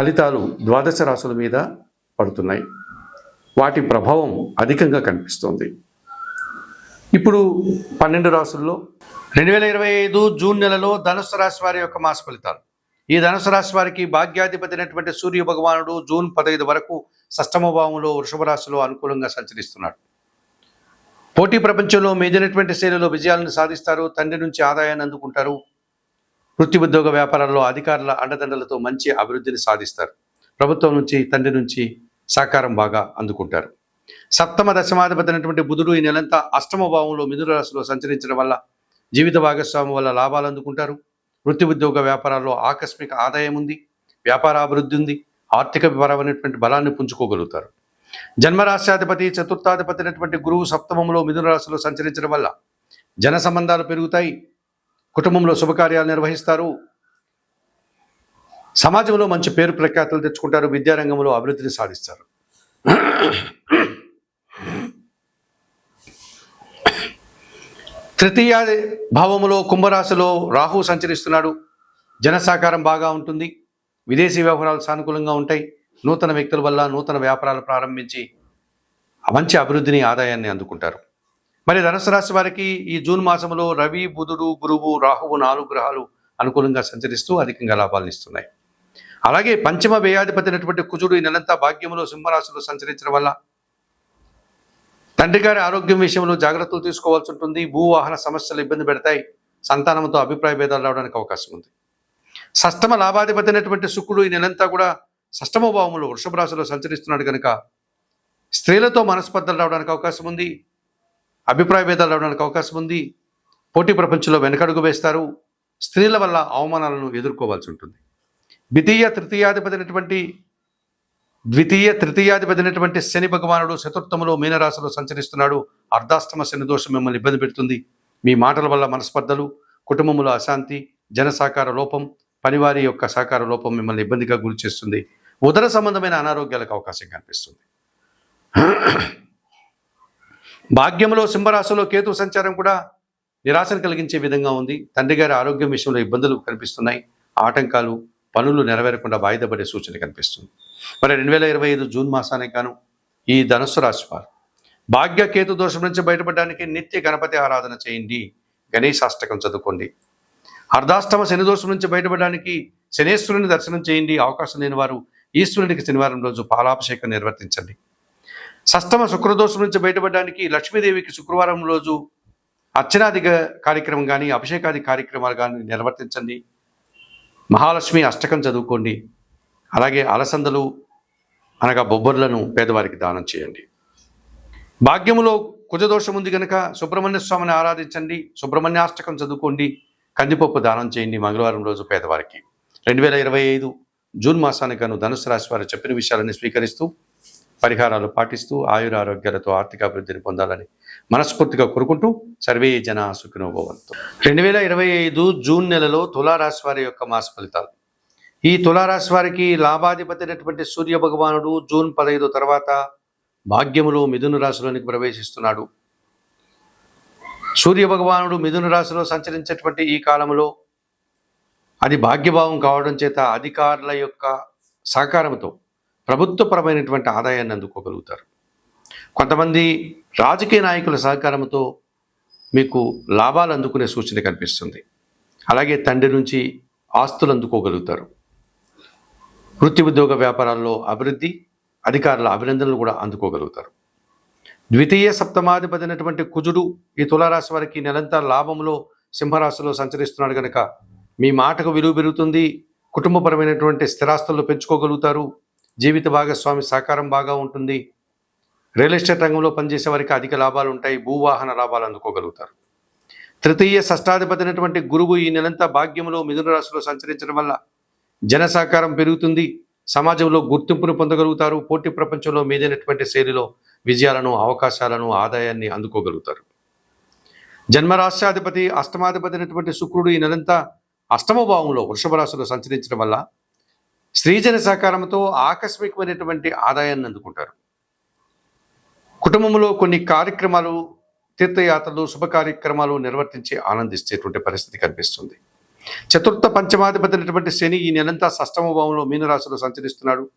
ఫలితాలు ద్వాదశ రాశుల మీద పడుతున్నాయి. వాటి ప్రభావం అధికంగా కనిపిస్తోంది. ఇప్పుడు పన్నెండు రాసుల్లో రెండు వేల ఇరవై ఐదు జూన్ నెలలో ధనుసు రాశి వారి యొక్క మాస ఫలితాలు. ఈ ధనుసు రాశి వారికి భాగ్యాధిపతి అయినటువంటి సూర్య భగవానుడు జూన్ పదహైదు వరకు షష్టమ భావంలో వృషభ రాశిలో అనుకూలంగా సంచరిస్తున్నాడు. పోటీ ప్రపంచంలో మేజైనటువంటి శైలిలో విజయాలను సాధిస్తారు. తండ్రి నుంచి ఆదాయాన్ని అందుకుంటారు. వృత్తి ఉద్యోగ వ్యాపారాల్లో అధికారుల అండదండలతో మంచి అభివృద్ధిని సాధిస్తారు. ప్రభుత్వం నుంచి తండ్రి నుంచి సహకారం బాగా అందుకుంటారు. సప్తమ దశమాధిపతి బుధుడు ఈ నెలంతా అష్టమ భావంలో మిథున రాశిలో సంచరించడం వల్ల జీవిత భాగస్వామి వల్ల లాభాలు అందుకుంటారు. వృత్తి ఉద్యోగ వ్యాపారాల్లో ఆకస్మిక ఆదాయం ఉంది వ్యాపార అభివృద్ధి ఉంది ఆర్థిక పరమైనటువంటి బలాన్ని పుంజుకోగలుగుతారు. జన్మరాశ్యాధిపతి చతుర్థాధిపతి అయినటువంటి గురువు సప్తమంలో మిథున రాశిలో సంచరించడం వల్ల జన సంబంధాలు పెరుగుతాయి. కుటుంబంలో శుభకార్యాలు నిర్వహిస్తారు. సమాజంలో మంచి పేరు ప్రఖ్యాతులు తెచ్చుకుంటారు. విద్యారంగంలో అభివృద్ధిని సాధిస్తారు. తృతీయ భావములో కుంభరాశిలో రాహు సంచరిస్తున్నాడు. జనసాకారం బాగా ఉంటుంది. విదేశీ వ్యవహారాలు సానుకూలంగా ఉంటాయి. నూతన వ్యక్తుల వల్ల నూతన వ్యాపారాలు ప్రారంభించి మంచి అభివృద్ధిని ఆదాయాన్ని అందుకుంటారు. మరి ధనుసు రాశి వారికి ఈ జూన్ మాసంలో రవి బుధుడు గురువు రాహువు నాలుగు గ్రహాలు అనుకూలంగా సంచరిస్తూ అధికంగా లాభాలను ఇస్తున్నాయి. అలాగే పంచమ వ్యయాధిపతి అయినటువంటి కుజుడు ఈ నెలంతా భాగ్యంలో సింహరాశిలో సంచరించడం వల్ల తండ్రి గారి ఆరోగ్యం విషయంలో జాగ్రత్తలు తీసుకోవాల్సి ఉంటుంది. భూవాహన సమస్యలు ఇబ్బంది పెడతాయి. సంతానంతో అభిప్రాయ భేదాలు రావడానికి అవకాశం ఉంది. సష్టమ లాభాధిపతి అయినటువంటి శుక్రుడు ఈ నెలంతా కూడా సష్టమ భావంలో వృషభ రాశిలో సంచరిస్తున్నాడు కనుక స్త్రీలతో మనస్పర్ధలు రావడానికి అవకాశం ఉంది. అభిప్రాయ భేదాలు రావడానికి అవకాశం ఉంది. పోటీ ప్రపంచంలో వెనకడుగు వేస్తారు. స్త్రీల వల్ల అవమానాలను ఎదుర్కోవాల్సి ఉంటుంది. ద్వితీయ తృతీయాధిపతినటువంటి ద్వితీయ తృతీయాధిపతినటువంటి శని భగవానుడు చతుర్థములో మీనరాశిలో సంచరిస్తున్నాడు. అర్ధాష్టమ శని దోషం మిమ్మల్ని ఇబ్బంది పెడుతుంది. మీ మాటల వల్ల మనస్పర్ధలు కుటుంబంలో అశాంతి జన సహకార లోపం పనివారి యొక్క సహకార లోపం మిమ్మల్ని ఇబ్బందిగా గురి చేస్తుంది. ఉదర సంబంధమైన అనారోగ్యాలకు అవకాశం కనిపిస్తుంది. భాగ్యంలో సింహరాశిలో కేతు సంచారం కూడా నిరాశను కలిగించే విధంగా ఉంది. తండ్రి గారి ఆరోగ్యం విషయంలో ఇబ్బందులు కనిపిస్తున్నాయి. ఆటంకాలు పనులు నెరవేరకుండా వాయిదా పడే సూచన కనిపిస్తుంది. మరి రెండు వేల ఇరవై ఐదు జూన్ మాసానికి గాను ఈ ధనుస్సు రాశి వారు. భాగ్య కేతు దోషం నుంచి బయటపడడానికి నిత్య గణపతి ఆరాధన చేయండి. గణేశాష్టకం చదువుకోండి. అర్ధాష్టమ శని దోషం నుంచి బయటపడడానికి శనేశ్వరుని దర్శనం చేయండి. అవకాశం లేని వారు ఈశ్వరునికి శనివారం రోజు పాలాభిషేకం నిర్వర్తించండి. సష్టమ శుక్రదోషం నుంచి బయటపడడానికి లక్ష్మీదేవికి శుక్రవారం రోజు అర్చనాది కార్యక్రమం కానీ అభిషేకాది కార్యక్రమాలు కానీ నిర్వర్తించండి. మహాలక్ష్మి అష్టకం చదువుకోండి. అలాగే అలసందలు అనగా బొబ్బర్లను పేదవారికి దానం చేయండి. భాగ్యములో కుజదోషం ఉంది కనుక సుబ్రహ్మణ్య స్వామిని ఆరాధించండి. సుబ్రహ్మణ్యాష్టకం చదువుకోండి. కందిపప్పు దానం చేయండి మంగళవారం రోజు పేదవారికి. రెండు వేల ఇరవై ఐదు జూన్ మాసానికి గాను ధనుసు రాశి వారు చెప్పిన విషయాలని స్వీకరిస్తూ పరిహారాలు పాటిస్తూ ఆయుర ఆరోగ్యాలతో ఆర్థిక అభివృద్ధిని పొందాలని మనస్ఫూర్తిగా కోరుకుంటూ సర్వే జన సుఖినోభవంతు. రెండు వేల ఇరవై ఐదు జూన్ నెలలో తులారాశి వారి యొక్క మాస ఫలితాలు. ఈ తులారాశి వారికి లాభాధిపతి అయినటువంటి సూర్య భగవానుడు జూన్ పదహైదు తర్వాత భాగ్యములో మిథున రాశిలోనికి ప్రవేశిస్తున్నాడు. సూర్య భగవానుడు మిథున రాశిలో సంచరించేటువంటి ఈ కాలంలో అది భాగ్యభావం కావడం చేత అధికారుల యొక్క సహకారంతో ప్రభుత్వపరమైనటువంటి ఆదాయాన్ని అందుకోగలుగుతారు. కొంతమంది రాజకీయ నాయకుల సహకారంతో మీకు లాభాలు అందుకునే సూచన కనిపిస్తుంది. అలాగే తండ్రి నుంచి ఆస్తులు అందుకోగలుగుతారు. వృత్తి ఉద్యోగ వ్యాపారాల్లో అభివృద్ధి అధికారుల అభినందనలు కూడా అందుకోగలుగుతారు. ద్వితీయ సప్తమాధిపతి అయినటువంటి కుజుడు ఈ తులారాశి వారికి నిరంతర నెలంతా లాభంలో సింహరాశిలో సంచరిస్తున్నాడు కనుక మీ మాటకు విలువ పెరుగుతుంది. కుటుంబపరమైనటువంటి స్థిరాస్తులను పెంచుకోగలుగుతారు. జీవిత భాగస్వామి సహకారం బాగా ఉంటుంది. రియల్ ఎస్టేట్ రంగంలో పనిచేసే వారికి అధిక లాభాలు ఉంటాయి. భూవాహన లాభాలు అందుకోగలుగుతారు. తృతీయ షష్టాధిపతి అయినటువంటి గురువు ఈ నెలంతా భాగ్యంలో మిథున రాశిలో సంచరించడం వల్ల జన సహకారం పెరుగుతుంది. సమాజంలో గుర్తింపును పొందగలుగుతారు. పోటీ ప్రపంచంలో మీదైనటువంటి శైలిలో విజయాలను అవకాశాలను ఆదాయాన్ని అందుకోగలుగుతారు. జన్మరాష్ట్రాధిపతి అష్టమాధిపతి అయినటువంటి శుక్రుడు ఈ నెలంతా అష్టమ భావంలో వృషభ రాశిలో సంచరించడం వల్ల స్త్రీజన సహకారంతో ఆకస్మికమైనటువంటి ఆదాయాన్ని అందుకుంటారు. కుటుంబంలో కొన్ని కార్యక్రమాలు తీర్థయాత్రలు శుభ కార్యక్రమాలు నిర్వర్తించి ఆనందిస్తేటువంటి పరిస్థితి కనిపిస్తుంది. చతుర్థ పంచమాధిపతి అయినటువంటి శని ఈ నెలంతా షష్టమ భావంలో మీనరాశిలో సంచరిస్తున్నాడు.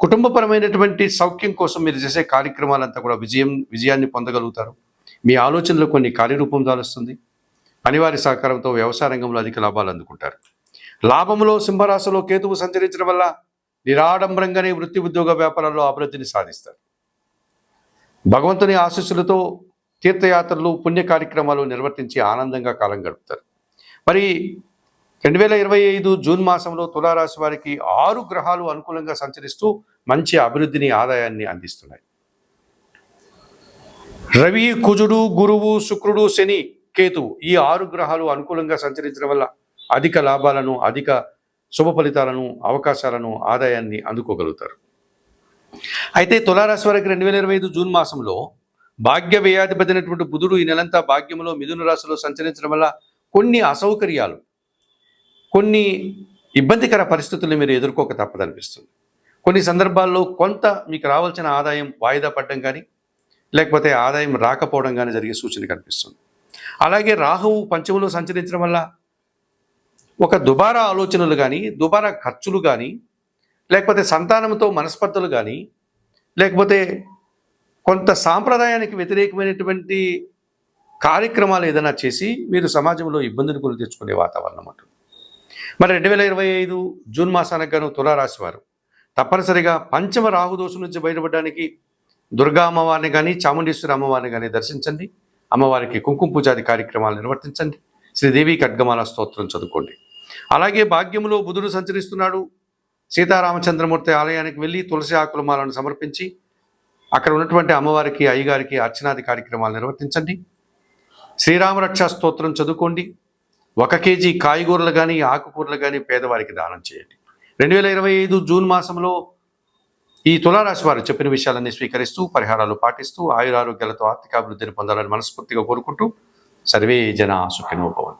కుటుంబపరమైనటువంటి సౌఖ్యం కోసం మీరు చేసే కార్యక్రమాలంతా కూడా విజయం విజయాన్ని పొందగలుగుతారు. మీ ఆలోచనలో కొన్ని కార్యరూపం దాలుస్తుంది. పనివారి సహకారంతో వ్యవసాయ రంగంలో అధిక లాభాలు అందుకుంటారు. లాభంలో సింహరాశిలో కేతువు సంచరించడం వల్ల నిరాడంబరంగానే వృత్తి ఉద్యోగ వ్యాపారాల్లో అభివృద్ధిని సాధిస్తారు. భగవంతుని ఆశీస్సులతో తీర్థయాత్రలు పుణ్య కార్యక్రమాలు నిర్వర్తించి ఆనందంగా కాలం గడుపుతారు. మరి రెండు వేల ఇరవై ఐదు జూన్ మాసంలో తులారాశి వారికి ఆరు గ్రహాలు అనుకూలంగా సంచరిస్తూ మంచి అభివృద్ధిని ఆదాయాన్ని అందిస్తున్నాయి. రవి కుజుడు గురువు శుక్రుడు శని కేతువు ఈ ఆరు గ్రహాలు అనుకూలంగా సంచరించడం వల్ల అధిక లాభాలను అధిక శుభ ఫలితాలను అవకాశాలను ఆదాయాన్ని అందుకోగలుగుతారు. అయితే తులారాశి వారికి రెండు వేల ఇరవై ఐదు జూన్ మాసంలో భాగ్య వ్యయాధిపతి బుధుడు ఈ నెలంతా భాగ్యంలో మిథున రాశిలో సంచరించడం వల్ల కొన్ని అసౌకర్యాలు కొన్ని ఇబ్బందికర పరిస్థితులు మీరు ఎదుర్కోక తప్పదనిపిస్తుంది కొన్ని సందర్భాల్లో కొంత మీకు రావాల్సిన ఆదాయం వాయిదా పడడం కానీ లేకపోతే ఆదాయం రాకపోవడం కానీ జరిగే సూచన కనిపిస్తుంది. అలాగే రాహువు పంచములో సంచరించడం వల్ల ఒక దుబారా ఆలోచనలు కానీ దుబారా ఖర్చులు కానీ లేకపోతే సంతానంతో మనస్పర్ధలు కానీ లేకపోతే కొంత సాంప్రదాయానికి వ్యతిరేకమైనటువంటి కార్యక్రమాలు ఏదైనా చేసి మీరు సమాజంలో ఇబ్బందులు కొని తెచ్చుకునే వాతావరణం ఉంటుంది మరి రెండు వేల ఇరవై ఐదు జూన్ మాసానికి గాను తులారాశి వారు తప్పనిసరిగా పంచమ రాహుదోషం నుంచి బయటపడడానికి దుర్గా అమ్మవారిని కానీ చాముండేశ్వరి అమ్మవారిని కానీ దర్శించండి. అమ్మవారికి కుంకుమ పూజాది కార్యక్రమాలు నిర్వర్తించండి. శ్రీదేవి ఖడ్గమాల స్తోత్రం చదువుకోండి. అలాగే భాగ్యములో బుధుడు సంచరిస్తున్నాడు. సీతారామచంద్రమూర్తి ఆలయానికి వెళ్ళి తులసి ఆకులమాలను సమర్పించి అక్కడ ఉన్నటువంటి అమ్మవారికి అయ్యగారికి అర్చనాది కార్యక్రమాలు నిర్వర్తించండి. శ్రీరామరక్ష స్తోత్రం చదువుకోండి. ఒక కేజీ కాయగూరలు కానీ ఆకుకూరలు కానీ పేదవారికి దానం చేయండి. రెండు వేల ఇరవై ఐదు జూన్ మాసంలో ఈ తులారాశి వారు చెప్పిన విషయాలన్నీ స్వీకరిస్తూ పరిహారాలు పాటిస్తూ ఆయురారోగ్యాలతో ఆర్థికాభివృద్ధిని పొందాలని మనస్ఫూర్తిగా కోరుకుంటూ సర్వే జన సుఖినోభవం